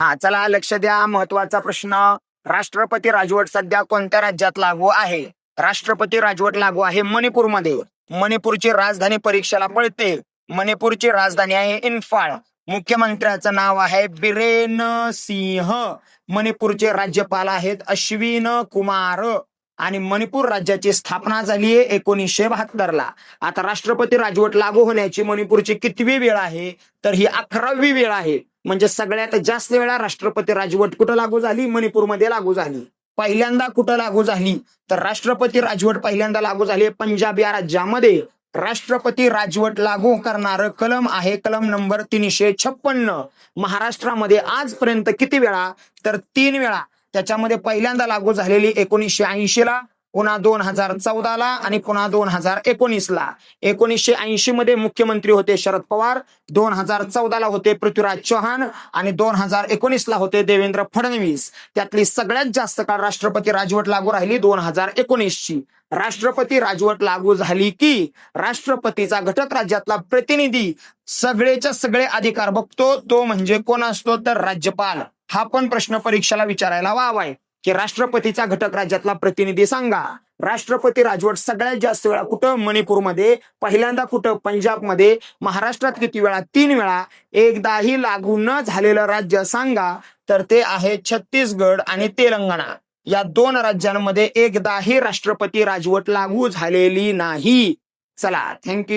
हा चला लक्ष द्या. महत्त्वाचा प्रश्न. राष्ट्रपती राजवट सध्या कोणत्या राज्यात लागू आहे? राष्ट्रपती राजवट लागू आहे मणिपूरमध्ये. मणिपूरची राजधानी परीक्षेला पडते मणिपूरची राजधानी आहे इन्फाळ मुख्यमंत्र्याचं नाव आहे बिरेन सिंह. मणिपूरचे राज्यपाल आहेत अश्विन कुमार. आणि मणिपूर राज्याची स्थापना झाली आहे एकोणीसशे बहात्तरला. आता राष्ट्रपती राजवट लागू होण्याची मणिपूरची कितवी वेळ आहे? तर ही अकरावी वेळ आहे. म्हणजे सगळ्यात जास्त वेळा राष्ट्रपती राजवट कुठं लागू झाली? मणिपूरमध्ये लागू झाली. पहिल्यांदा कुठं लागू झाली? तर राष्ट्रपती राजवट पहिल्यांदा लागू झाली पंजाब या राज्यामध्ये. राष्ट्रपती राजवट लागू करणारं कलम आहे कलम नंबर तीनशे छप्पन्न. महाराष्ट्रामध्ये आजपर्यंत किती वेळा? तर तीन वेळा. त्याच्यामध्ये पहिल्यांदा लागू झालेली एकोणीसशे ऐंशी ला पुन्हा दोन हजार चौदा ला आणि पुन्हा दोन हजार एकोणीस ला एकोणीसशे ऐंशी मध्ये मुख्यमंत्री होते शरद पवार दोन हजार चौदा ला होते पृथ्वीराज चव्हाण आणि दोन हजार एकोणीस ला होते देवेंद्र फडणवीस. त्यातली सगळ्यात जास्त काळ राष्ट्रपती राजवट लागू राहिली दोन हजार एकोणीसची. राष्ट्रपती राजवट लागू झाली की राष्ट्रपतीचा घटक राज्यातला प्रतिनिधी सगळेच्या सगळे अधिकार बघतो तो म्हणजे कोण असतो? तर राज्यपाल. हा पण प्रश्न परीक्षेला विचारायला वावाय की राष्ट्रपतीचा घटक राज्यातला प्रतिनिधी सांगा. राष्ट्रपती राजवट सगळ्यात जास्त वेळा कुठं? मणिपूरमध्ये. पहिल्यांदा कुठं? पंजाबमध्ये. महाराष्ट्रात किती वेळा? तीन वेळा. एकदाही लागू न झालेलं राज्य सांगा. तर ते आहे छत्तीसगड आणि तेलंगणा. या दोन राज्यांमध्ये एकदाही राष्ट्रपती राजवट लागू झालेली नाही. चला थँक्यू